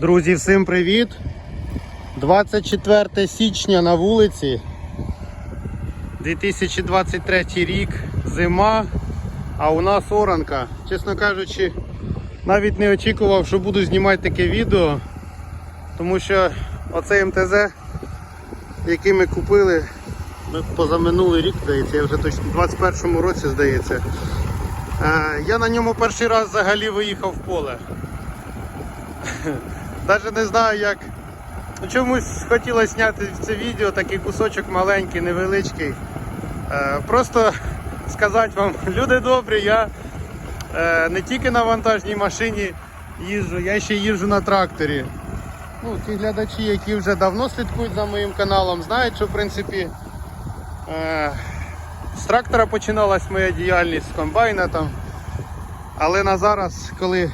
Друзі, всім привіт! 24 січня на вулиці. 2023 рік, зима, а у нас оранка. Чесно кажучи, навіть не очікував, що буду знімати таке відео, тому що оцей МТЗ, який ми купили ми позаминулий рік, здається, я вже точно в 21-му році, здається. Е, Я на ньому перший раз взагалі виїхав в поле. Навіть не знаю як. Ну, Чомусь хотілося зняти це відео, такий кусочок маленький, невеличкий. Е, Просто сказати вам, люди добрі, я е, не тільки на вантажній машині їжджу, я ще їжджу на тракторі. Ну, ті глядачі, які вже давно слідкують за моїм каналом, знають, що в принципі е, з трактора починалась моя діяльність, з комбайна там. Але на зараз, коли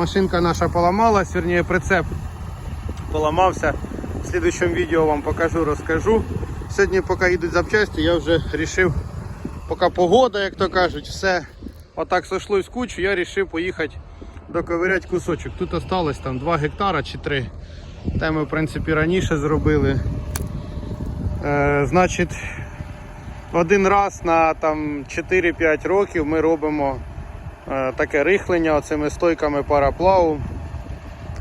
машинка наша поламалась, верніше прицеп поламався, в слідчому відео вам покажу, розкажу. Сьогодні, поки йдуть запчасті, я вже вирішив, поки погода, як то кажуть, все отак сошлось кучу, я вирішив поїхати доковиряти кусочок. Тут осталось там 2 гектара чи 3. Те ми в принципі раніше зробили. Е, значить, один раз на 4-5 років ми робимо таке рихлення оцими стойками параплаву.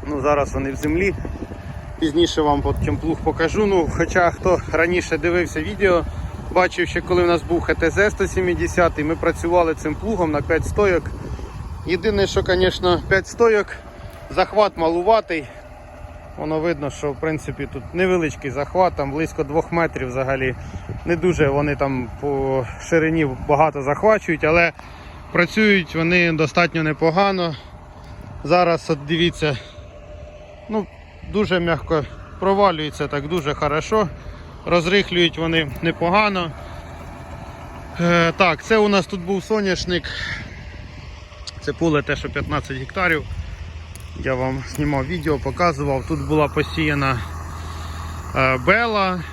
Ну, зараз вони в землі. Пізніше вам потім плуг покажу. Ну, Хоча хто раніше дивився відео, бачив ще коли в нас був ХТЗ 170 ми працювали цим плугом на 5 стойок. Єдине, що, звісно, 5 стойок, захват малуватий. Воно видно, що в принципі тут невеличкий захват, там близько 2 метрів взагалі. Не дуже вони там по ширині багато захвачують, але працюють вони достатньо непогано. Зараз от дивіться, ну, дуже м'яко провалюється так дуже хорошо. Розрихлюють вони непогано. Е, так, це у нас тут був соняшник. Це поле те, що 15 гектарів. Я вам знімав відео, показував. Тут була посіяна е, Бела,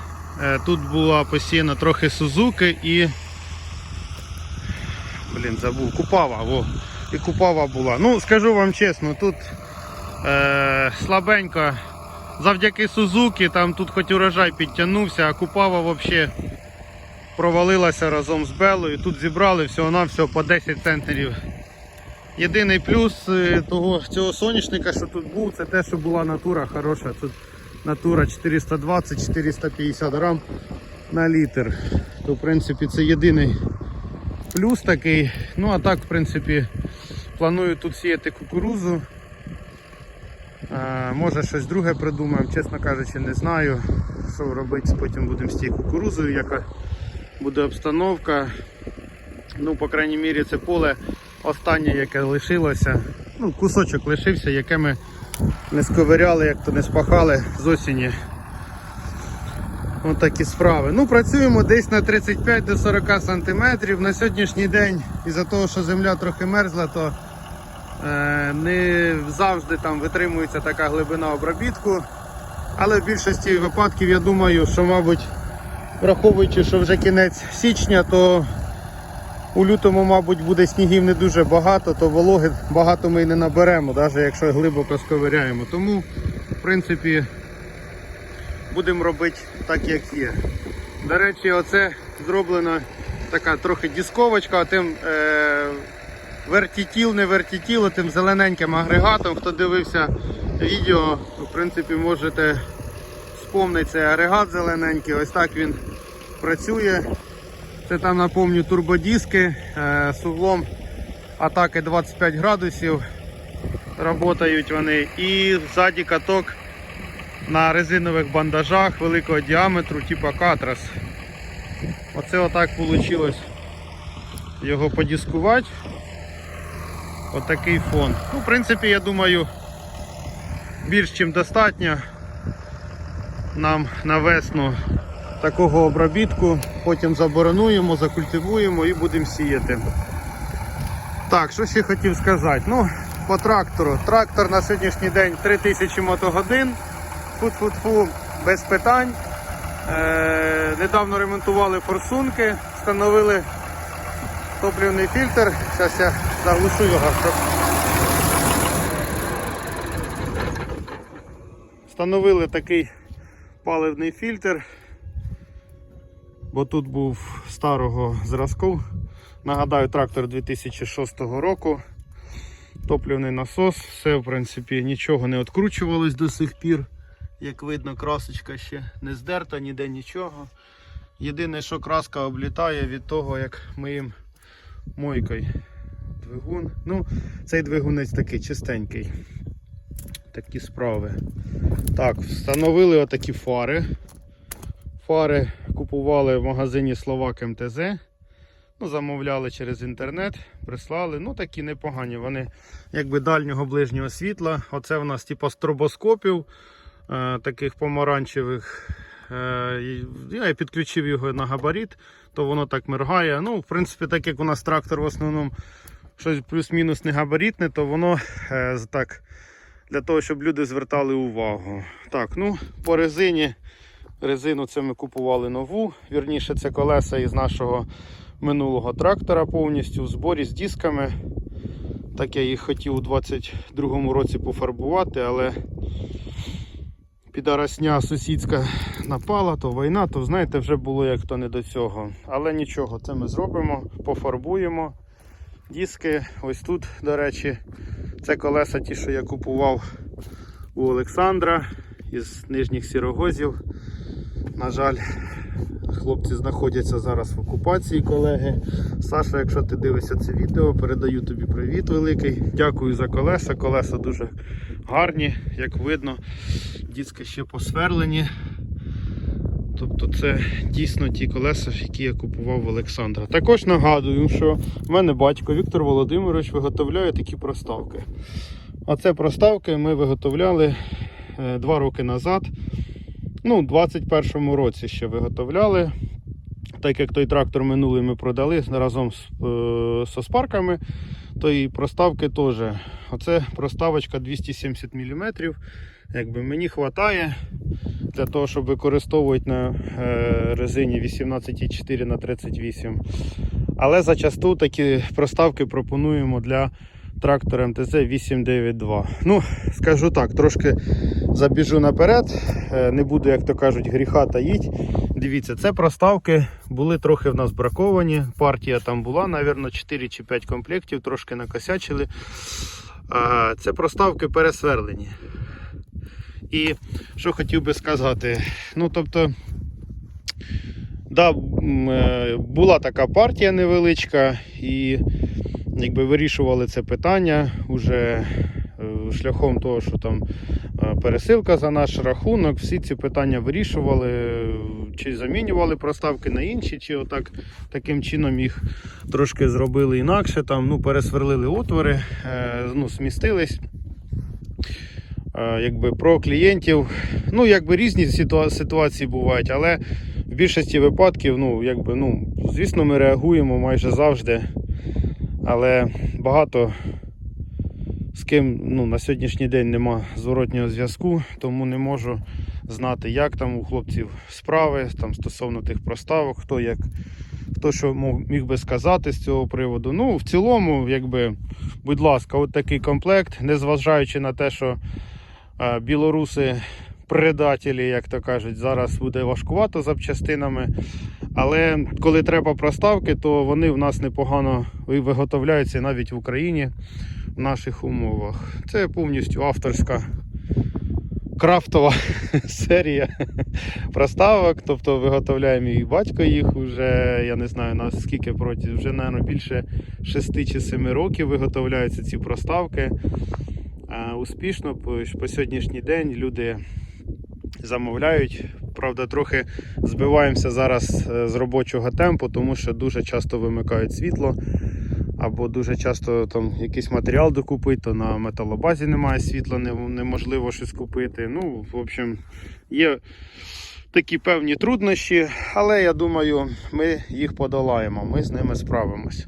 е, тут була посіяна трохи Сузуки і. Блін, забув, Купава. Во. І Купава була. Ну, скажу вам чесно, тут е, слабенько. Завдяки Сузуки, там тут хоч урожай підтягнувся, а Купава взагалі провалилася разом з Белою. Тут зібрали всього-навсього по 10 центнерів. Єдиний плюс е, того, цього соняшника, що тут був, це те, що була натура хороша. Тут натура 420-450 грам на літр. То в принципі це єдиний плюс такий. Ну а так, в принципі, планую тут сіяти кукурузу. Е, може щось друге придумаємо, чесно кажучи, не знаю, що робити, потім будемо з тією кукурузою, яка буде обстановка. Ну, по крайній мірі, це поле останнє, яке лишилося. Ну, кусочок лишився, яке ми не сковиряли, як то не спахали з осені. Ось такі справи. Ну, працюємо десь на 35 до 40 см. На сьогоднішній день, із-за того, що земля трохи мерзла, то е, не завжди там витримується така глибина обробітку. Але в більшості випадків я думаю, що, мабуть, враховуючи, що вже кінець січня, то у лютому, мабуть, буде снігів не дуже багато, то вологи багато ми і не наберемо, навіть якщо глибоко сковиряємо. Тому, в принципі, будемо робити так, як є. До речі, оце зроблена така трохи дисковочка, тим е, вертітіл, не вертітіл, тим зелененьким агрегатом. Хто дивився відео, в принципі, можете вспомнити цей агрегат зелененький. Ось так він працює. Це там напомню турбодиски е, з углом атаки 25 градусів. Работають вони. І ззаді каток на резинових бандажах великого діаметру, типу катрас. Оце отак вийшло його подіскувати. Отакий фон. Ну, в принципі, я думаю, більш ніж достатньо нам на весну такого обробітку, потім заборонуємо, закультивуємо і будемо сіяти. Так, що ще хотів сказати? Ну, по трактору. Трактор на сьогоднішній день 3000 мотогодин. Фу-фу-фу, без питань. Е, недавно ремонтували форсунки, встановили топливний фільтр. Зараз я заглушу його. Встановили такий паливний фільтр, бо тут був старого зразку. Нагадаю, трактор 2006 року. Топливний насос, все в принципі нічого не відкручувалось до сих пір. Як видно, красочка ще не здерта, ніде нічого. Єдине, що краска облітає від того, як ми їм мойкою двигун. Ну, цей двигунець такий чистенький. Такі справи. Так, встановили отакі фари. Фари купували в магазині Словак МТЗ. Ну, замовляли через інтернет, прислали. Ну, такі непогані. Вони якби дальнього ближнього світла. Оце в нас типу е, таких помаранчевих. Е, я підключив його на габарит, то воно так моргає. Ну, в принципі, так як у нас трактор в основному щось плюс-мінус не габаритне, то воно е, так для того, щоб люди звертали увагу. Так, ну, по резині. Резину це ми купували нову. Вірніше, це колеса із нашого минулого трактора повністю в зборі з дисками. Так я їх хотів у 22-му році пофарбувати, але підарасня сусідська напала, то війна, то знаєте, вже було як то не до цього. Але нічого, це ми зробимо, пофарбуємо. Диски, ось тут, до речі, це колеса ті, що я купував у Олександра із нижніх сірогозів. На жаль, хлопці знаходяться зараз в окупації, колеги. Саша, якщо ти дивишся це відео, передаю тобі привіт великий. Дякую за колеса. Колеса дуже гарні, як видно. Диски ще посверлені. Тобто це дійсно ті колеса, які я купував в Олександра. Також нагадую, що в мене батько Віктор Володимирович виготовляє такі проставки. А це проставки ми виготовляли е, два роки назад. Ну, у 21-му році ще виготовляли. Так як той трактор минулий ми продали разом з е, со спарками, то і проставки теж. Оце проставочка 270 мм. Якби мені вистачає для того, щоб використовувати на е, резині 18,4 на 38 Але зачасту такі проставки пропонуємо для трактора МТЗ 892. Ну, скажу так, трошки забіжу наперед, е, не буду, як то кажуть, гріха таїть. Дивіться, це проставки були трохи в нас браковані. Партія там була, мабуть, 4 чи 5 комплектів, трошки накосячили. Це проставки пересверлені. І що хотів би сказати, ну тобто, да, е, була така партія невеличка, і якби вирішували це питання уже е, шляхом того, що там е, пересилка за наш рахунок, всі ці питання вирішували, е, чи замінювали проставки на інші, чи отак таким чином їх трошки зробили інакше, там, ну, пересверлили отвори, ну, змістились. Е, Якби про клієнтів, ну якби різні ситуа- ситуації бувають, але в більшості випадків, ну якби, ну, звісно, ми реагуємо майже завжди. Але багато з ким ну, на сьогоднішній день нема зворотнього зв'язку, тому не можу знати, як там у хлопців справи там, стосовно тих проставок, хто як хто що міг би сказати з цього приводу. Ну, в цілому, якби, будь ласка, от такий комплект, незважаючи на те, що е, білоруси предателі, як то кажуть, зараз буде важкувато запчастинами. Але коли треба проставки, то вони в нас непогано виготовляються навіть в Україні в наших умовах. Це повністю авторська крафтова серія проставок. Тобто виготовляє мій батько їх вже, я не знаю наскільки проти, вже, мабуть, більше 6 чи 7 років виготовляються ці проставки. Успішно по сьогоднішній день люди замовляють. Правда, трохи збиваємося зараз е, з робочого темпу, тому що дуже часто вимикають світло, або дуже часто там якийсь матеріал докупити, то на металобазі немає світла, неможливо щось купити. Ну, в общем, є такі певні труднощі, але я думаю, ми їх подолаємо, ми з ними справимось.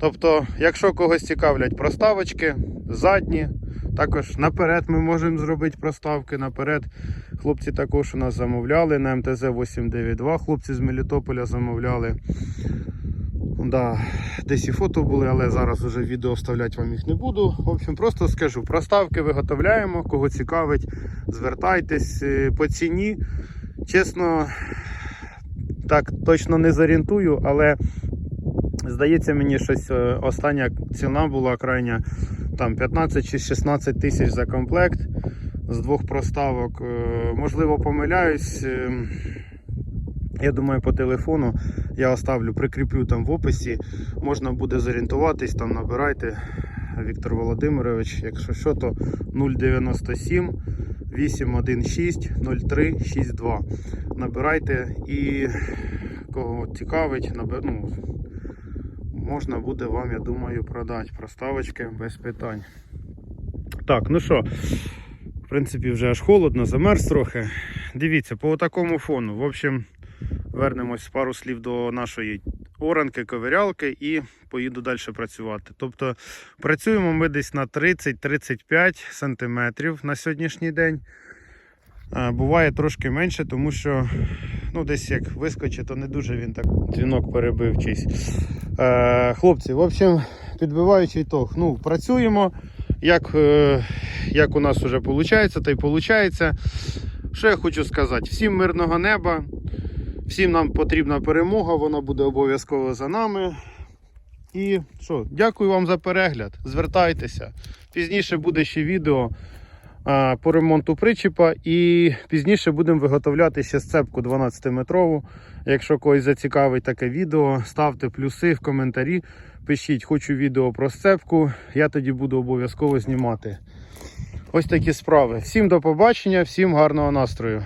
Тобто, якщо когось цікавлять проставочки, задні, також наперед ми можемо зробити проставки. Наперед хлопці також у нас замовляли на МТЗ 892. Хлопці з Мелітополя замовляли. Да, десь і фото були, але зараз вже відео вставляти вам їх не буду. В общем, просто скажу, проставки виготовляємо, кого цікавить, звертайтесь Е, по ціні. Чесно, так точно не зорієнтую, але здається мені, щось е, остання ціна була крайня там 15 чи 16 тисяч за комплект з двох проставок. Е, Можливо, помиляюсь. Е, Я думаю, по телефону я оставлю, прикріплю там в описі. Можна буде зорієнтуватись, там набирайте Віктор Володимирович. Якщо що, то 097 816 0362. Набирайте і кого цікавить, наби- ну, можна буде вам, я думаю, продати проставочки без питань. Так, ну що, в принципі, вже аж холодно, замерз трохи. Дивіться, по такому фону. В общем, вернемось пару слів до нашої оранки, ковирялки і поїду далі працювати. Тобто працюємо ми десь на 30-35 сантиметрів на сьогоднішній день. Буває трошки менше, тому що ну, десь як вискочить, то не дуже він так дзвінок перебив чийсь. Е, хлопці, в общем, підбиваючи ітог, ну, працюємо. Як, е, як у нас вже виходить, то й виходить. Що я хочу сказати? Всім мирного неба, всім нам потрібна перемога, вона буде обов'язково за нами. І що, дякую вам за перегляд. Звертайтеся. Пізніше буде ще відео по ремонту причіпа. І пізніше будемо виготовляти ще сцепку 12-метрову. Якщо когось зацікавить таке відео, ставте плюси в коментарі. Пишіть, хочу відео про сцепку. Я тоді буду обов'язково знімати. Ось такі справи. Всім до побачення, всім гарного настрою.